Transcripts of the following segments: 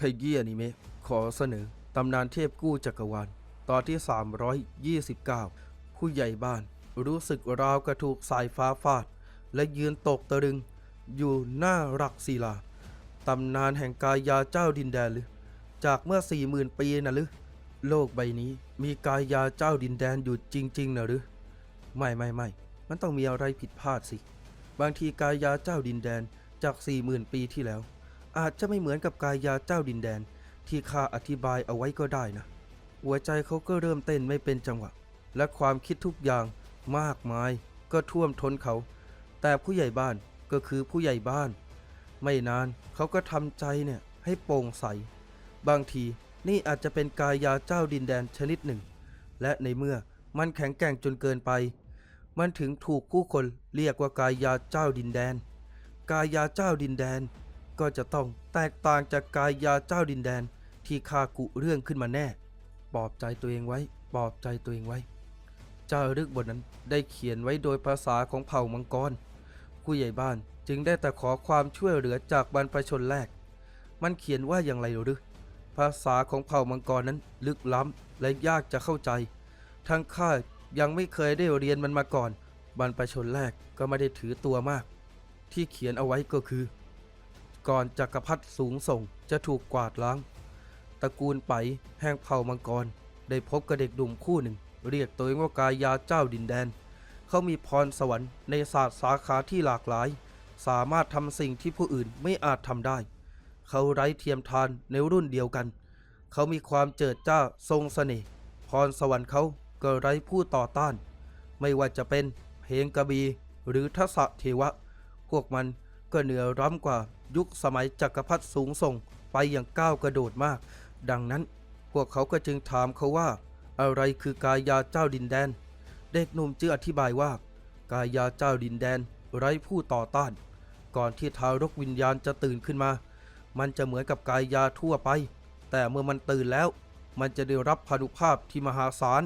ขยี้อนิเมะขอเสนอ ตำนานเทพกู้จักรวาล ตอนที่ 329 ผู้ใหญ่บ้านรู้สึกราวกระถูกสายฟ้าฟาด และยืนตกตะลึง อยู่หน้ารักศิลา ตำนานแห่งกายาเจ้าดินแดนหรือ จากเมื่อสี่หมื่นปีนะหรือ โลกใบนี้มีกายาเจ้าดินแดนอยู่จริงๆนะหรือ ไม่ไม่ไม่มันต้องมีอะไรผิดพลาดสิ บางทีกายาเจ้าดินแดนจากสี่หมื่นปีที่แล้ว อาจจะไม่เหมือนกับกายาเจ้าดินแดน ที่ข้าอธิบายเอาไว้ก็ได้นะ หัวใจเขาก็เริ่มเต้นไม่เป็นจังหวะ และความคิดทุกอย่างมากมายก็ท่วมท้นเขา แต่ผู้ใหญ่บ้านก็คือผู้ใหญ่บ้าน ไม่นานเขาก็ทำใจเนี่ยให้โปร่งใส บางทีนี่อาจจะเป็นกายาเจ้าดินแดนชนิดหนึ่ง และในเมื่อมันแข็งแกร่งจนเกินไป มันถึงถูกผู้คนเรียกว่ากายาเจ้าดินแดน กายาเจ้าดินแดน ก็จะต้องแตกต่างจากกายยาเจ้าดินแดนที่ข้ากุเรื่องขึ้นมาแน่ปลอบใจตัวเองไว้ปลอบใจตัวเองไว้ เจ้ารึกบทนั้นได้เขียนไว้โดยภาษาของเผ่ามังกรผู้ใหญ่บ้านจึงได้แต่ขอความช่วยเหลือจากบรรพชนแรก มันเขียนว่าอย่างไรหรือภาษาของเผ่ามังกรนั้นลึกล้ำและยากจะเข้าใจ ทั้งข้ายังไม่เคยได้เรียนมันมาก่อน บรรพชนแรกก็ไม่ได้ถือตัวมาก ที่เขียนเอาไว้ก็คือ ก่อนจักรพรรดิสูงส่งจะถูกกวาดล้าง ตระกูลไปแห่งเผ่ามังกร ได้พบกับเด็กหนุ่มคู่หนึ่ง เรียกตัวเองว่ากายาเจ้าดินแดน เขามีพรสวรรค์ในศาสตร์สาขาที่หลากหลาย สามารถทำสิ่งที่ผู้อื่นไม่อาจทำได้ เขาไร้เทียมทานในรุ่นเดียวกัน เขามีความเจิดจ้าทรงเสน่ห์พรสวรรค์เขาก็ไร้ผู้ต่อต้าน ไม่ว่าจะเป็นเพลงกระบีหรือทัศเทวะ พวกมันก็เหนือร้ำกว่า ยุคสมัยจักรพรรดิสูงส่งไปอย่างก้าวกระโดดมาก ดังนั้นพวกเขาก็จึงถามเขาว่า อะไรคือกายาเจ้าดินแดน เด็กหนุ่มจึงอธิบายว่า กายาเจ้าดินแดน ไร้ผู้ต่อต้าน ก่อนที่ทารกวิญญาณจะตื่นขึ้นมา มันจะเหมือนกับกายาทั่วไป แต่เมื่อมันตื่นแล้ว มันจะได้รับพานุภาพที่มหาศาล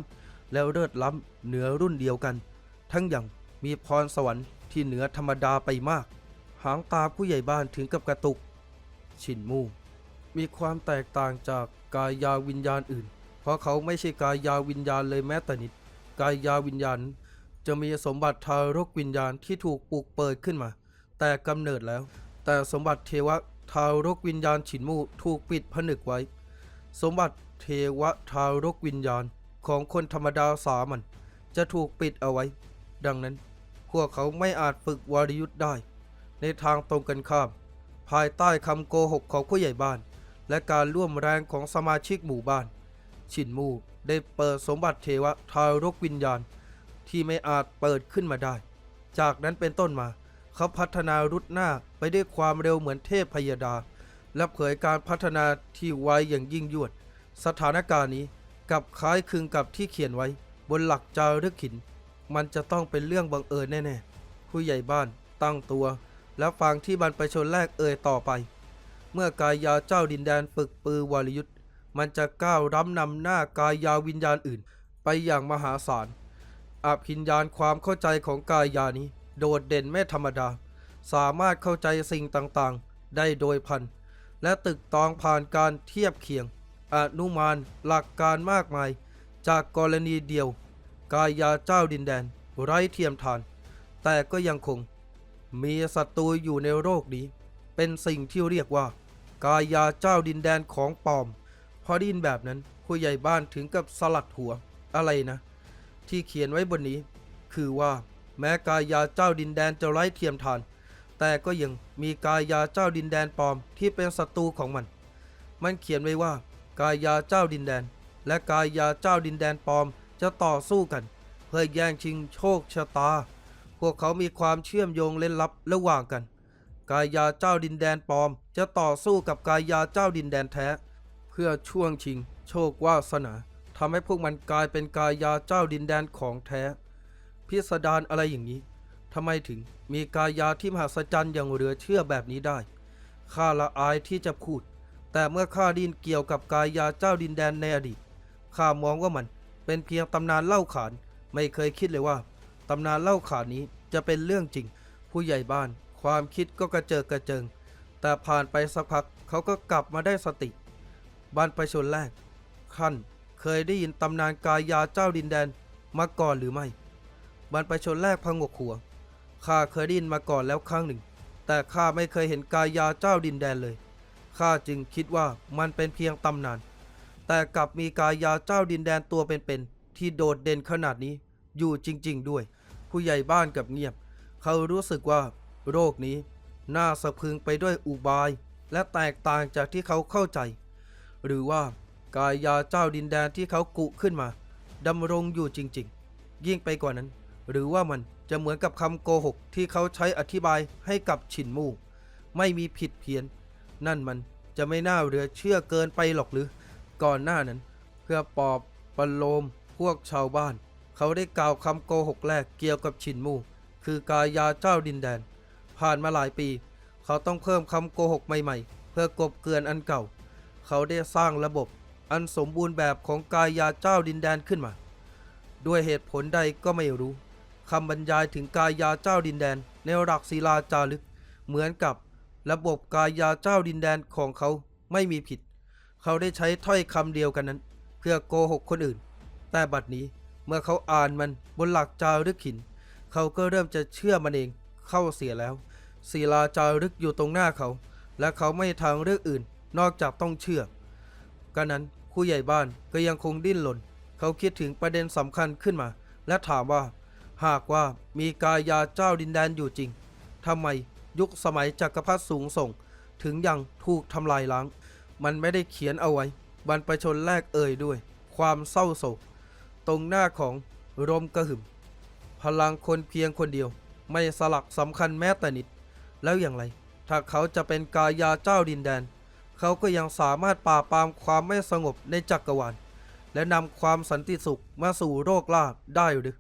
แล้วเลิศล้ำเหนือรุ่นเดียวกัน ทั้งอย่างมีพรสวรรค์ที่เหนือธรรมดาไปมาก หางตาผู้ใหญ่บ้านถึงกับกระตุก ชินมูมีความแตกต่างจากกายาวิญญาณอื่น เพราะเขาไม่ใช่กายาวิญญาณเลยแม้แต่นิด กายาวิญญาณ จะมีสมบัติทารกวิญญาณที่ถูกปลุกเปิดขึ้นมา แต่กำเนิดแล้ว แต่สมบัติเทวะทารกวิญญาณฉินมูถูกปิดผนึกไว้ สมบัติเทวะทารกวิญญาณของคนธรรมดาสามัญจะถูกปิดเอาไว้ ดังนั้น พวกเขาไม่อาจฝึกวาริยุทธ์ได้ ในทางตรงกันข้าม ภายใต้คำโกหกของผู้ใหญ่บ้าน และการร่วมแรงของสมาชิกหมู่บ้าน ชินมูได้เปิดสมบัติเทวะทารกวิญญาณ ที่ไม่อาจเปิดขึ้นมาได้ จากนั้นเป็นต้นมาเขาพัฒนารุดหน้าไปด้วยความเร็วเหมือนเทพพยดา และเผยการพัฒนาที่ไวอย่างยิ่งยวด สถานการณ์นี้กับคล้ายคลึงกับที่เขียนไว้บนหลักจารึกหิน มันจะต้องเป็นเรื่องบังเอิญแน่ ๆ ผู้ใหญ่บ้านตั้งตัว และฟังที่บรรพชนแรกเอ่ยต่อไป เมื่อกายยาเจ้าดินแดนฝึกปือวรยุทธ์มันจะก้าวร้ำนำหน้ากายยาวิญญาณอื่น ไปอย่างมหาศาลอาภิญญาณความเข้าใจของกายยานี้ โดดเด่นไม่ธรรมดา สามารถเข้าใจสิ่งต่างๆ ได้โดยพัน และตึกตองผ่านการเทียบเคียง อนุมานหลักการมากมาย จากกรณีเดียว กายยาเจ้าดินแดน ไร้เทียมทาน แต่ก็ยังคง มีศัตรูอยู่ในโลกนี้ เป็นสิ่งที่เรียกว่า กายาเจ้าดินแดนของปลอม พอดินแบบนั้นผู้ใหญ่บ้านถึงกับสลัดหัวอะไรนะ ที่เขียนไว้บนนี้ คือว่า แม้กายาเจ้าดินแดนจะไร้เทียมทาน แต่ก็ยังมีกายาเจ้าดินแดนปลอมที่เป็นศัตรูของมัน มันเขียนไว้ว่า กายาเจ้าดินแดน และกายาเจ้าดินแดนปลอมจะต่อสู้กัน เพื่อแย่งชิงโชคชะตา วกเขามีความเชื่อมโยงเล่นลับระหว่างกัน กายาเจ้าดินแดนปลอม จะต่อสู้กับกายาเจ้าดินแดนแท้ เพื่อช่วงชิง โชควาสนาทำให้พวกมันกลายเป็นกายาเจ้าดินแดนของแท้ พิสดารอะไรอย่างนี้ทำไมถึงมีกายาที่มหัศจรรย์อย่างเหลือเชื่อแบบนี้ได้ข้าละอายที่จะพูด แต่เมื่อข้าดินเกี่ยวกับกายาเจ้าดินแดนในอดีตข้ามองว่ามันเป็นเพียงตำนานเล่าขาน ไม่เคยคิดเลยว่าตำนานเล่าขานนี้ จะเป็นเรื่องจริง ผู้ใหญ่บ้านความคิดก็กระเจิงกระเจิง แต่ผ่านไปสักพักเขาก็กลับมาได้สติบรรพชนแรกขั้นเคยได้ยินตำนานกายาเจ้าดินแดนมาก่อนหรือไม่บรรพชนแรกพังกหัวข้าเคยได้ยินมาก่อนแล้วครั้งหนึ่ง แต่ข้าไม่เคยเห็นกายาเจ้าดินแดนเลยข้าจึงคิดว่ามันเป็นเพียงตำนาน แต่กลับมีกายาเจ้าดินแดนตัวเป็นๆที่โดดเด่นขนาดนี้อยู่จริง ๆ ด้วย ผู้ใหญ่บ้านกับเงียบ เขารู้สึกว่าโรคนี้ น่าสะพึงไปด้วยอุบาย และแตกต่างจากที่เขาเข้าใจ หรือว่ากายยาเจ้าดินแดนที่เขากุขึ้นมาดำรงอยู่จริง ๆ ยิ่งไปกว่านั้น หรือว่ามันจะเหมือนกับคำโกหกที่เขาใช้อธิบายให้กับฉินมู่ ไม่มีผิดเพี้ยน นั่นมันจะไม่น่าเหลือเชื่อเกินไปหรอกหรือ ก่อนหน้านั้น เพื่อปอบประโลมพวกชาวบ้าน เขาได้กล่าวคำโกหกแรกเกี่ยวกับฉินมู่คือกายาเจ้าดินแดน ผ่านมาหลายปี เขาต้องเพิ่มคำโกหกใหม่ๆ เพื่อกบเกลื่อนอันเก่า เขาได้สร้างระบบอันสมบูรณ์แบบของกายาเจ้าดินแดนขึ้นมา ด้วยเหตุผลใดก็ไม่รู้คำบรรยายถึงกายาเจ้าดินแดน ในหลักศิลาจารึก เหมือนกับระบบกายาเจ้าดินแดนของเขาไม่มีผิด เขาได้ใช้ถ้อยคำเดียวกันนั้น เพื่อโกหกคนอื่น แต่บัดนี้ เมื่อเขาอ่านมันบนหลักจารึกหิน เขาก็เริ่มจะเชื่อมันเองเข้าเสียแล้ว ศิลาจารึกอยู่ตรงหน้าเขา และเขาไม่ทางเลือกอื่น นอกจากต้องเชื่อกันนั้นผู้ใหญ่บ้านก็ยังคงดิ้นรนเขาคิดถึงประเด็นสำคัญขึ้นมา และถามว่า หากว่ามีกายาเจ้าดินแดนอยู่จริงทำไมยุคสมัยจักรพรรดิสูงส่ง ถึงยังถูกทำลายล้าง มันไม่ได้เขียนเอาไว้ บรรพชนแรกเอ่ยด้วย ความเศร้าโศก ตรงหน้าของรมกระหึ่ม พลังคนเพียงคนเดียว ไม่สลักสำคัญแม้แต่นิด แล้วอย่างไร ถ้าเขาจะเป็นกายาเจ้าดินแดน เขาก็ยังสามารถปราบปรามความไม่สงบในจักรวาล และนำความสันติสุขมาสู่โรคลาภได้หรือ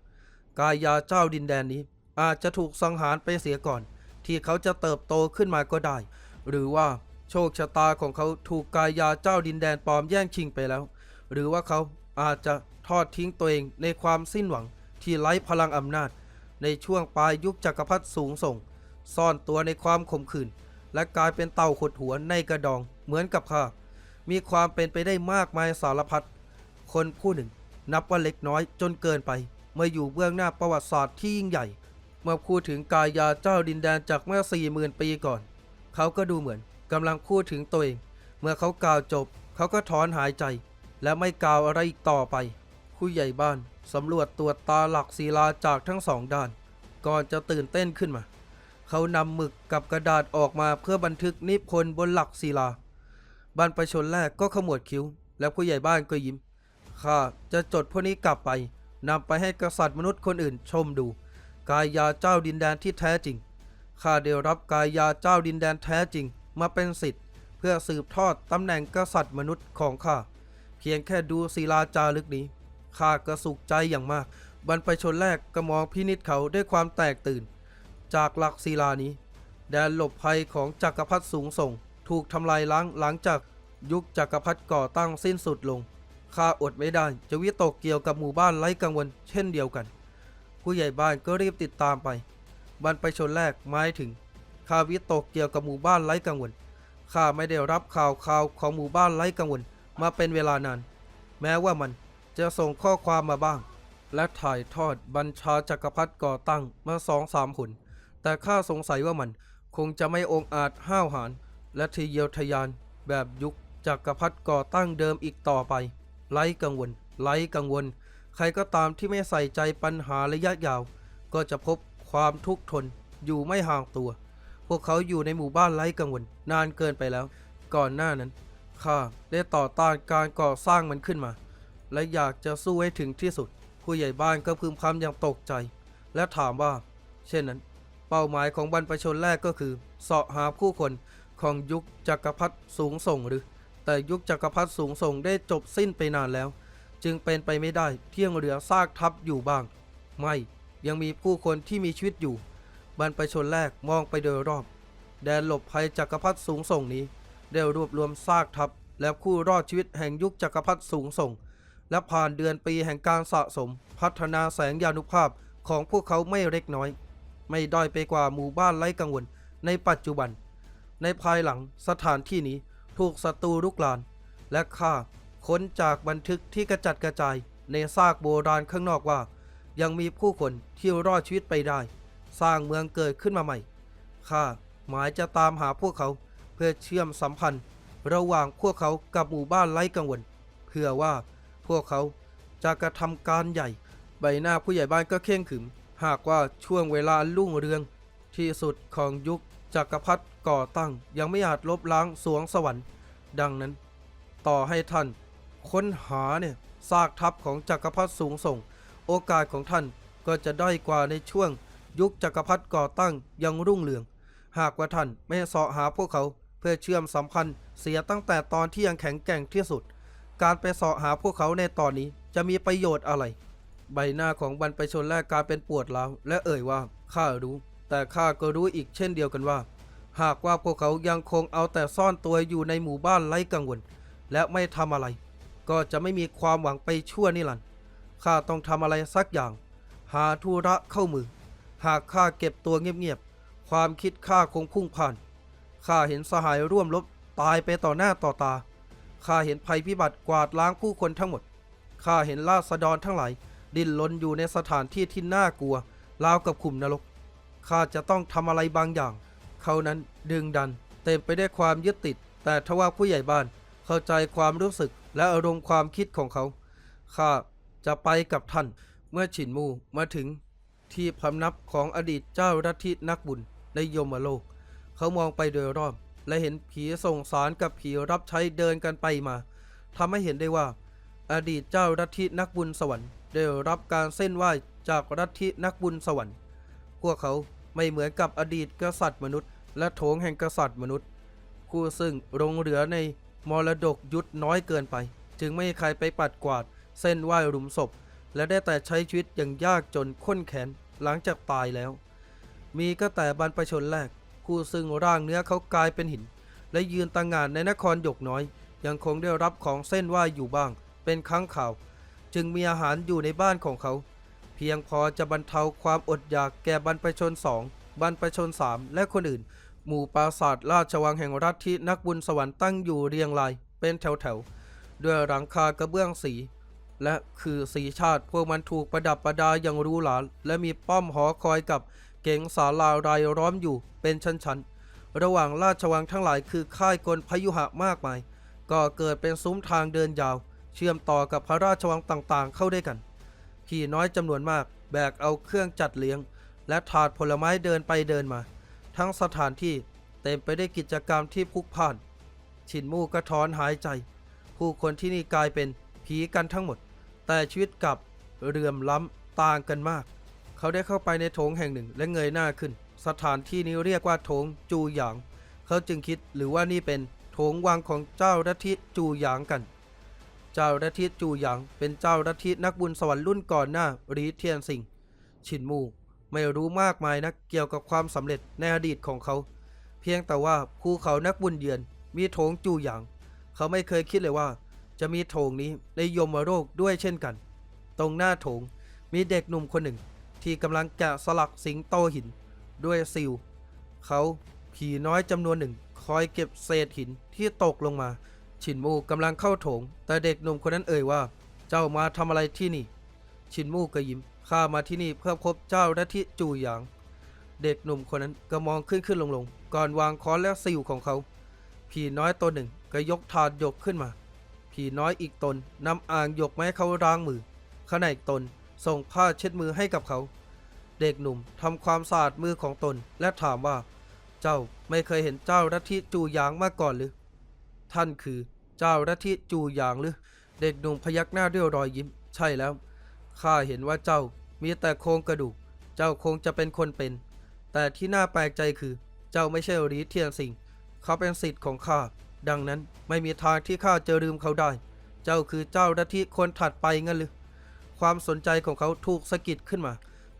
กายาเจ้าดินแดนนี้ อาจจะถูกสังหารไปเสียก่อน ที่เขาจะเติบโตขึ้นมาก็ได้ หรือว่าโชคชะตาของเขาถูกกายาเจ้าดินแดนปลอมแย่งชิงไปแล้ว หรือว่าเขาอาจจะ ทอดทิ้งตัวเองในความสิ้นหวังที่ไร้พลังอำนาจ ในช่วงปลายยุคจักรพรรดิสูงส่ง ซ่อนตัวในความขมขื่นและกลายเป็นเต่าขดหัวในกระดองเหมือนกับข้ามีความเป็นไปได้มากมายสารพัดคนผู้หนึ่ง นับว่าเล็กน้อยจนเกินไปเมื่ออยู่เบื้องหน้าประวัติศาสตร์ที่ยิ่งใหญ่ เมื่อพูดถึงกายาเจ้าดินแดนจากเมื่อสี่หมื่นปีก่อน เขาก็ดูเหมือนกำลังพูดถึงตัวเอง เมื่อเขากล่าวจบ เขาก็ถอนหายใจ และไม่กล่าวอะไรอีกต่อไป ผู้ใหญ่บ้านสำรวจตรวจตาหลักศิลาจากทั้งสองด้าน ก่อนจะตื่นเต้นขึ้นมา เขานำหมึกกับกระดาษออกมาเพื่อบันทึกนิพนธ์บนหลักศิลาบรรพชนแรกก็ขมวดคิ้ว และผู้ใหญ่บ้านก็ยิ้มข้าจะจดพวกนี้กลับไปนำไปให้กษัตริย์มนุษย์คนอื่นชมดู กายยาเจ้าดินแดนที่แท้จริงข้าได้รับกายาเจ้าดินแดนแท้จริง มาเป็นสิทธิ์ เพื่อสืบทอดตำแหน่งกษัตริย์มนุษย์ของข้าเพียงแค่ดูศิลาจารึกนี้ ข้าก็สุขใจอย่างมาก บรรพชนแรกก็มองพินิจเขาด้วยความแตกตื่น จากหลักศิลานี้ แดนหลบภัยของจักรพรรดิสูงส่ง ถูกทำลายล้างหลังจากยุคจักรพรรดิก่อตั้งสิ้นสุดลงข้าอดไม่ได้จะวิตกเกี่ยวกับหมู่บ้านไร้กังวลเช่นเดียวกัน ผู้ใหญ่บ้านก็รีบติดตามไป บรรพชนแรกหมายถึงข้าวิตกเกี่ยวกับหมู่บ้านไร้กังวลข้าไม่ได้รับข่าวข่าวของหมู่บ้านไร้กังวลมาเป็นเวลานาน แม้ว่ามัน จะส่งข้อความมาบ้าง และถ่ายทอดบัญชาจักรพรรดิก่อตั้งมาสองสามหนแต่ข้าสงสัยว่ามันคงจะไม่องอาจห้าวหาญและทะเยอทยานแบบยุคจักรพรรดิก่อตั้งเดิมอีกต่อไป ไร้กังวล ไร้กังวล ใครก็ตามที่ไม่ใส่ใจปัญหาระยะยาว ก็จะพบความทุกข์ทนอยู่ไม่ห่างตัว พวกเขาอยู่ในหมู่บ้านไร้กังวล นานเกินไปแล้ว ก่อนหน้านั้นข้าได้ต่อต้านการก่อสร้างมันขึ้นมา และอยากจะสู้ให้ถึงที่สุด ผู้ใหญ่บ้านก็พึมพำอย่างตกใจ และถามว่า เช่นนั้น เป้าหมายของบรรพชนแรกก็คือเสาะหาผู้คนของยุคจักรพรรดิสูงส่งหรือ แต่ยุคจักรพรรดิสูงส่งได้จบสิ้นไปนานแล้ว จึงเป็นไปไม่ได้เที่ยงเหลือซากทับอยู่บ้าง ไม่ยังมีผู้คนที่มีชีวิตอยู่ บรรพชนแรกมองไปโดยรอบ แดนหลบภัยจักรพรรดิสูงส่งนี้ ได้รวบรวมซากทัพและผู้รอดชีวิตแห่งยุคจักรพรรดิสูงส่ง และผ่านเดือนปีแห่งการสะสม พัฒนาแสงยานุภาพของพวกเขาไม่เล็กน้อย ไม่ด้อยไปกว่าหมู่บ้านไร้กังวลในปัจจุบัน ในภายหลังสถานที่นี้ถูกศัตรูรุกราน และข้าค้นจากบันทึกที่กระจัดกระจายในซากโบราณข้างนอกว่า ยังมีผู้คนที่รอดชีวิตไปได้ สร้างเมืองเกิดขึ้นมาใหม่ข้าหมายจะตามหาพวกเขาเพื่อเชื่อมสัมพันธ์ ระหว่างพวกเขากับหมู่บ้านไร้กังวลเพื่อว่า พวกเขาจะกระทำการใหญ่ ใบหน้าผู้ใหญ่บ้านก็เข่งขึม หากว่าช่วงเวลารุ่งเรือง ที่สุดของยุคจักรพรรดิก่อตั้ง ยังไม่อาจลบล้างสวงสวรรค์ ดังนั้น ต่อให้ท่านค้นหาเนี่ยซากทัพของจักรพรรดิสูงส่ง โอกาสของท่านก็จะด้อยกว่าในช่วง ยุคจักรพรรดิก่อตั้งยังรุ่งเรือง หากว่าท่านไม่เสาะหาพวกเขาเพื่อเชื่อมสัมพันธ์เสียตั้งแต่ตอนที่ยังแข็งแกร่งที่สุด การไปเสาะหาพวกเขาในตอนนี้จะมีประโยชน์อะไร ใบหน้าของบรรพชนแรกกลายเป็นปวดร้าวและเอ่ยว่าข้ารู้ แต่ข้าก็รู้อีกเช่นเดียวกันว่า หากว่าพวกเขายังคงเอาแต่ซ่อนตัวอยู่ในหมู่บ้านไร้กังวล และไม่ทำอะไร ก็จะไม่มีความหวังไปชั่วนิรันดร์ข้าต้องทำอะไรสักอย่าง หาธุระเข้ามือ หากข้าเก็บตัวเงียบๆความคิดข้าคงพุ่งผ่านข้าเห็นสหายร่วมรบตายไปต่อหน้าต่อตา ข้าเห็นภัยพิบัติกวาดล้างผู้คนทั้งหมด ข้าเห็นราษฎรทั้งหลาย ดิ้นรนอยู่ในสถานที่ที่น่ากลัวราวกับขุมนรก ข้าจะต้องทำอะไรบางอย่าง เขานั้นดึงดัน เต็มไปได้วยความยึดติด แต่ทว่าผู้ใหญ่บ้านเข้าใจความรู้สึกและอารมณ์ความคิดของเขา ข้าจะไปกับท่าน เมื่อฉินมูมาถึง ที่พำนับของอดีตเจ้ารัฐินักบุญในยมโลก เขามองไปโดยรอบ และเห็นผีส่งสารกับผีรับใช้เดินกันไปมาทำให้เห็นได้ว่า อดีตเจ้ารัฐินักบุญสวรรค์ ได้รับการเส้นไหว้จากรัฐินักบุญสวรรค์ พวกเขาไม่เหมือนกับอดีตกษัตริย์มนุษย์ และโถงแห่งกษัตริย์มนุษย์ผู้ซึ่งหลงเหลือในมรดกยุทธน้อยเกินไป จึงไม่มีใครไปปัดกวาด เส้นไหว้หลุมศพ และได้แต่ใช้ชีวิตอย่างยากจนข้นแขนหลังจากตายแล้ว มีก็แต่บรรพชนแรก ผู้ซึ่งร่างเนื้อเขากลายเป็นหิน และยืนต่างงานในนครหยกน้อย ยังคงได้รับของเส้นไหวอยู่บ้าง เป็นครั้งข่าว จึงมีอาหารอยู่ในบ้านของเขา เพียงพอจะบรรเทาความอดอยากแก่บรรพชนสองบรรพชนสามและคนอื่น หมู่ปราสาทราชวังแห่งรัฐที่นักบุญสวรรค์ตั้งอยู่เรียงราย เป็นแถวๆด้วยหลังคากระเบื้องสี และคือสีชาติพวกมันถูกประดับประดาอย่างรูหราและมีป้อมหอคอยกับ เก๋งศาลารายล้อมอยู่เป็นชั้นๆ ระหว่างราชวังทั้งหลายคือค่ายกลพยุหะมากมาย ก็เกิดเป็นซุ้มทางเดินยาว เชื่อมต่อกับพระราชวังต่างๆ เข้าด้วยกัน พี่น้อยจำนวนมากแบกเอาเครื่องจัดเลี้ยง และถาดผลไม้เดินไปเดินมา ทั้งสถานที่เต็มไปได้วยกิจกรรมที่พลุกพล่านฉินมู่กระถอนหายใจ ผู้คนที่นี่กลายเป็นผีกันทั้งหมด แต่ชีวิตกับเรื่อมล้ำต่างกันมาก เขาได้เข้าไปในโถงแห่งหนึ่งและเงยหน้าขึ้น สถานที่นี้เรียกว่าโถงจูหยาง เขาจึงคิดหรือว่านี่เป็นโถงวังของเจ้าลัทิจูหยางกัน เจ้าลัทิจูหยาง เป็นเจ้าลัทินักบุญสวรรค์รุ่นก่อนหน้ารีเทียนสิงฉินมูไม่รู้มากมายนักเกี่ยวกับความสำเร็จในอดีตของเขา เพียงแต่ว่าภูเขานักบุญเยือน มีโถงจูหยาง เขาไม่เคยคิดเลยว่า จะมีโถงนี้ในยมโลกด้วยเช่นกัน ตรงหน้าโถงมีเด็กหนุ่มคนหนึ่ง ที่กำลังแกะสลักสิงโตหินด้วยซิลเขาผีน้อยจำนวนหนึ่ง คอยเก็บเศษหินที่ตกลงมา ชินมูกำลังเข้าโถง แต่เด็กหนุ่มคนนั้นเอ่ยว่า เจ้ามาทำอะไรที่นี่ ชินมูก็ยิ้มข้ามาที่นี่เพื่อพบเจ้าลัทธิจูหยาง เด็กหนุ่มคนนั้นก็มองขึ้นขึ้นลงลงก่อนวางค้อนและซิลของเขา ผีน้อยตัวหนึ่งก็ยกถาดยกขึ้นมา ผีน้อยอีกตนนำอ่างหยกมาให้เขาล้างมือขณะอีกตน ส่งผ้าเช็ดมือให้กับเขา เด็กหนุ่มทำความสะอาดมือของตนและถามว่า เจ้าไม่เคยเห็นเจ้าลัทิจูหยางมาก่อนหรือ ท่านคือเจ้าลัทิจูหยางหรือ เด็กหนุ่มพยักหน้าด้วยรอยยิ้ม ใช่แล้วข้าเห็นว่าเจ้ามีแต่โครงกระดูก เจ้าคงจะเป็นคนเป็น แต่ที่น่าแปลกใจคือ เจ้าไม่ใช่รีเทียนสิงเขาเป็นสิทธิ์ของข้าดังนั้นไม่มีทางที่ข้าจะลืมเขาได้ เจ้าคือเจ้าลัทิคนถัดไปงั้นหรือ ความสนใจของเขาถูกสะกิดขึ้นมา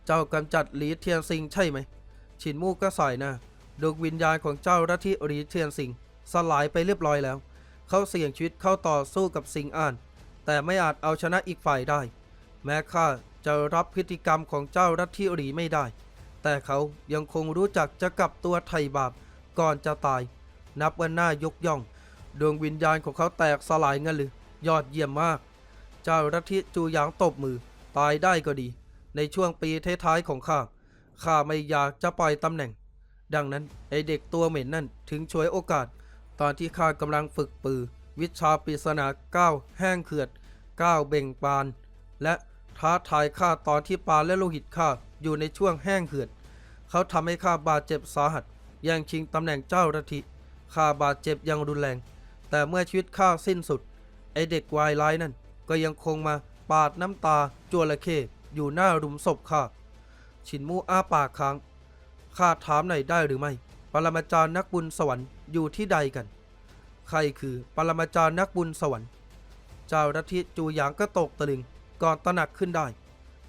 เจ้ากำจัดหลีเทียนซิงใช่ไหมฉินมู่ก็สายหน้าดวงวิญญาณของเจ้าลัทิหลีเทียนซิงสลายไปเรียบร้อยแล้ว เขาเสี่ยงชีวิตเข้าต่อสู้กับซิงอ้าน แต่ไม่อาจเอาชนะอีกฝ่ายได้ แม้ข้าจะรับพฤติกรรมของเจ้าลัทิหลีไม่ได้ แต่เขายังคงรู้จักจะกลับตัวไถ่บาปก่อนจะตาย นับว่าน่ายกย่อง ดวงวิญญาณของเขาแตกสลายงั้นหรือยอดเยี่ยมมาก เจ้ารัทิจูหยางตบมือ ตายได้ก็ดี ในช่วงปีท้ายๆของข้า ข้าไม่อยากจะปล่อยตำแหน่ง ดังนั้นไอเด็กตัวเหม็นนั่นถึงช่วยโอกาส ตอนที่ข้ากำลังฝึกปือ วิชาปริศนาก้าวแห้งเขือดก้าวเบ่งปาน และท้าทายข้าตอนที่ปานและโลหิตข้าอยู่ในช่วงแห้งเหือด เขาทำให้ข้าบาดเจ็บสาหัสแย่งชิงตำแหน่งเจ้ารัฐิข้าบาดเจ็บอยังรุนแรง แต่เมื่อชีวิตข้าสิ้นสุด ไอเด็กวายร้ายนั่น ก็ยังคงมาปาดน้ำตาจวระเข้อยู่หน้าหลุมศพข้าชินมูอ้าปากค้างข้าถามหน่อยได้หรือไม่ ปรมาจารย์นักบุญสวรรค์อยู่ที่ใดกัน ใครคือปรมาจารย์นักบุญสวรรค์ เจ้ารัฐิจูหยางก็ตกตะลึงก่อนตระหนักขึ้นได้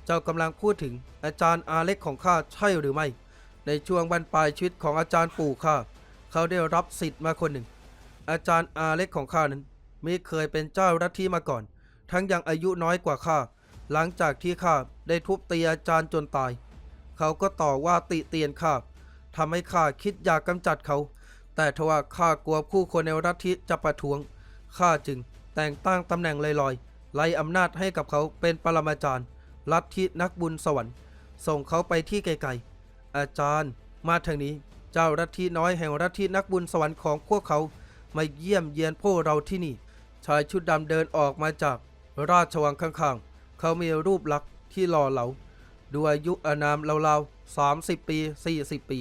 เจ้ากำลังพูดถึงอาจารย์อาเล็กของข้าใช่หรือไม่ ในช่วงบรรปลายชีวิตของอาจารย์ปู่ข้าเขาได้รับสิทธิ์มาคนหนึ่ง อาจารย์อาเล็กของข้านั้นไม่เคยเป็นเจ้ารัฐที่มาก่อน ทั้งยังอายุน้อยกว่าข้า หลังจากที่ข้าได้ทุบตีอาจารย์จนตาย เขาก็ต่อว่าติเตียนข้าทำให้ข้าคิดอยากกำจัดเขา แต่ทว่าข้ากลัวผู้คนในรัฐที่จะประท้วง ข้าจึงแต่งตั้งตำแหน่งลอยๆ ไล่อำนาจให้กับเขาเป็นปรมาจารย์ลัทธินักบุญสวรรค์ ส่งเขาไปที่ไกลๆ อาจารย์มาทางนี้ เจ้ารัฐที่น้อยแห่งรัฐที่นักบุญสวรรค์ของพวกเขามาเยี่ยมเยียนพวกเราที่นี่ ชายชุดดำเดินออกมาจาก ราชวังข้างๆ เขามีรูปลักษณ์ที่หล่อเหลาดูอายุอานามราวๆ30ปี40ปี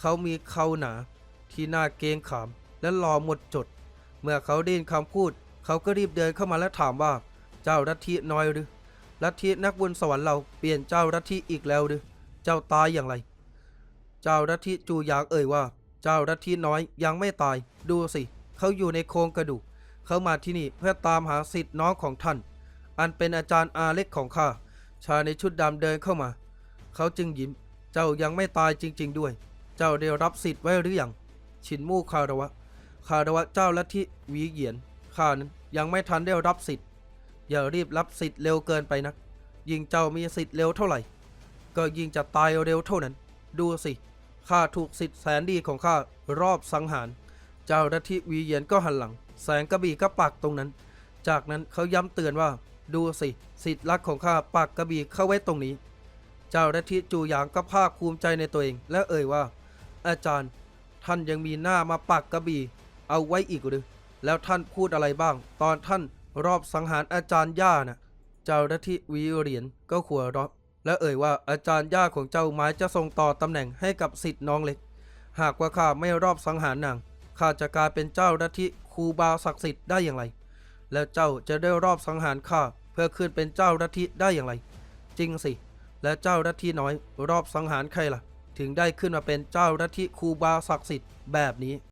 เขามีเขาหนาที่หน้าเกงขาม และหล่อหมดจด เมื่อเขาได้ยินคำพูด เขาก็รีบเดินเข้ามาและถามว่า เจ้ารัฐิน้อยหรือลัทธินักบุญสวรรค์เราเปลี่ยนเจ้าลัทธิอีกแล้วหรือเจ้าตายอย่างไร เจ้าลัทธิจูยางเอ่ยว่า เจ้าลัทธิน้อยยังไม่ตาย ดูสิ เขาอยู่ในโครงกระดูก เขามาที่นี่เพื่อตามหาสิทธิ์น้องของท่าน อันเป็นอาจารย์อาเล็กของข้า ชายในชุดดำเดินเข้ามา เขาจึงยิ้ม เจ้ายังไม่ตายจริง ๆ ด้วย เจ้าได้รับสิทธิ์ไว้หรือยัง ชินมู่คาระวะ คาระวะเจ้าลัทธิวีเหยียน ข้านั้นยังไม่ทันได้รับสิทธิ์ อย่ารีบรับสิทธิ์เร็วเกินไปนัก ยิ่งเจ้ามีสิทธิ์เร็วเท่าไหร่ ก็ยิ่งจะตายเร็วเท่านั้น ดูสิ ข้าถูกสิทธิ์แสนดีของข้ารอบสังหาร เจ้ารัทิวีเยียนก็หันหลัง แสงกระบี่ก็ปักตรงนั้น จากนั้นเขาย้ำเตือนว่า ดูสิสิทธิ์รักของข้าปักกระบี่เข้าไว้ตรงนี้ เจ้ารัทิจูหยางก็ภาคภูมิใจในตัวเอง และเอ่ยว่า อาจารย์ ท่านยังมีหน้ามาปักกระบี่ เอาไว้อีกหรือ แล้วท่านพูดอะไรบ้าง ตอนท่านรอบสังหารอาจารย์ย่าน่ะ เจ้ารัทิวีเหรียญก็ขัวเราะและเอ่ยว่าอาจารย์ย่าของเจ้าหมายจะส่งต่อตำแหน่งให้กับสิทธิ์น้องเล็ก หากว่าข้าไม่รอบสังหารนางข้าจะกลายเป็นเจ้ารัทิ ครูบาศักดิ์สิทธิ์ได้อย่างไร แล้วเจ้าจะได้รอบสังหารข้าเพื่อขึ้นเป็นเจ้ารัทิได้อย่างไร จริงสิ และเจ้ารัทิน้อย รอบสังหารใครล่ะ ถึงได้ขึ้นมาเป็นเจ้ารัทิครูบาศักดิ์สิทธิ์แบบนี้